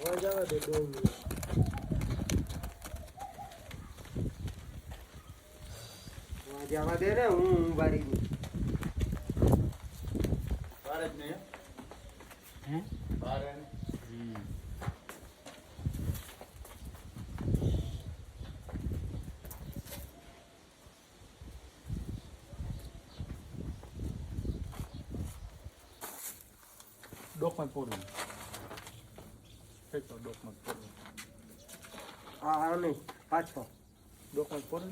હવે જવા દે દો મિનિટ હવે જવા દે ને હું હું हैं dokman purun. Ito dokman purun. Ah, ano? Pacho. Dokman purun.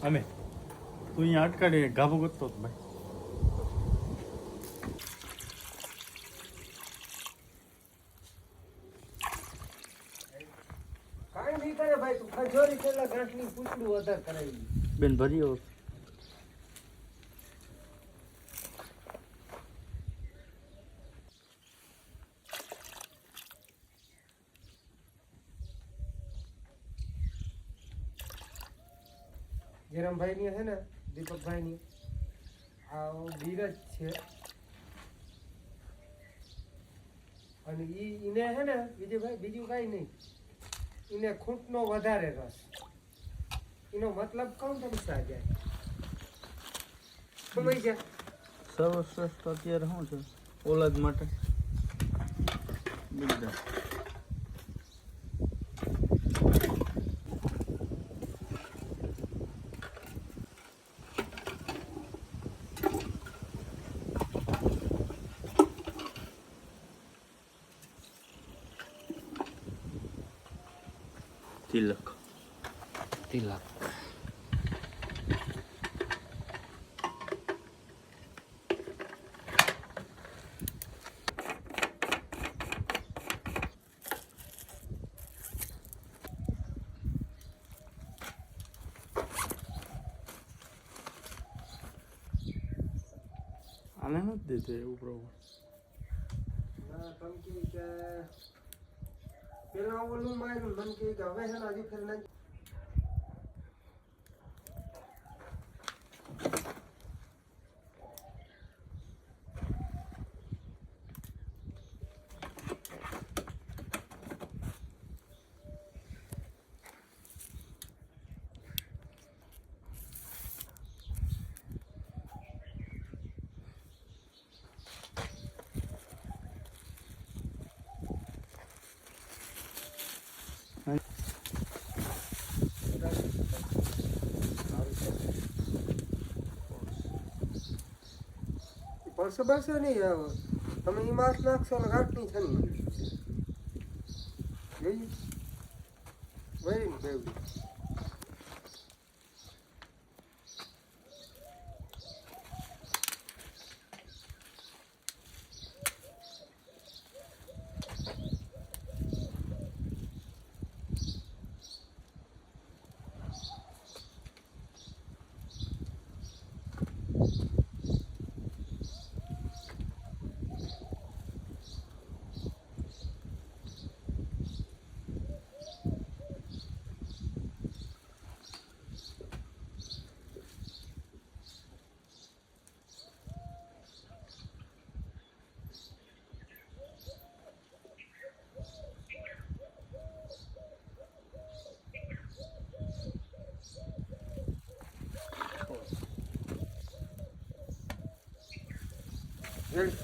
અમે તું અહીંયા અટકાડી ગાભો કરતો હતો ભાઈ. બેન ભરી કરે ભાઈ તું ખજોરી પેલા ગાંઠની પૂછડું વધારે કરાવી બેન ભરી જયરામભાઈ ની છે ને, દીપકભાઈની. આ ધીરજ છે. અને એને છે ને, વિજયભાઈ, બીજું કાંઈ નહીં. એને ખૂંટનો વધારે રસ. એનો મતલબ કોણ તમે જાય? સમય છે સર્વશ્રેષ્ઠ અત્યારે શું છે? ઓલાદ માટે. બીજા. તિલક તિલક આને નથી દેતો એવું પ્રભુ ના તમે કહે કે પેલા ઓલું માર્યું મને કહે કે હવે છે ને હજુ ફેર નથી પરસો બરસો નહીં આવે. તમે એ માસ નાખશો ને ઘાટની છે ને જોયું? વળી ને There's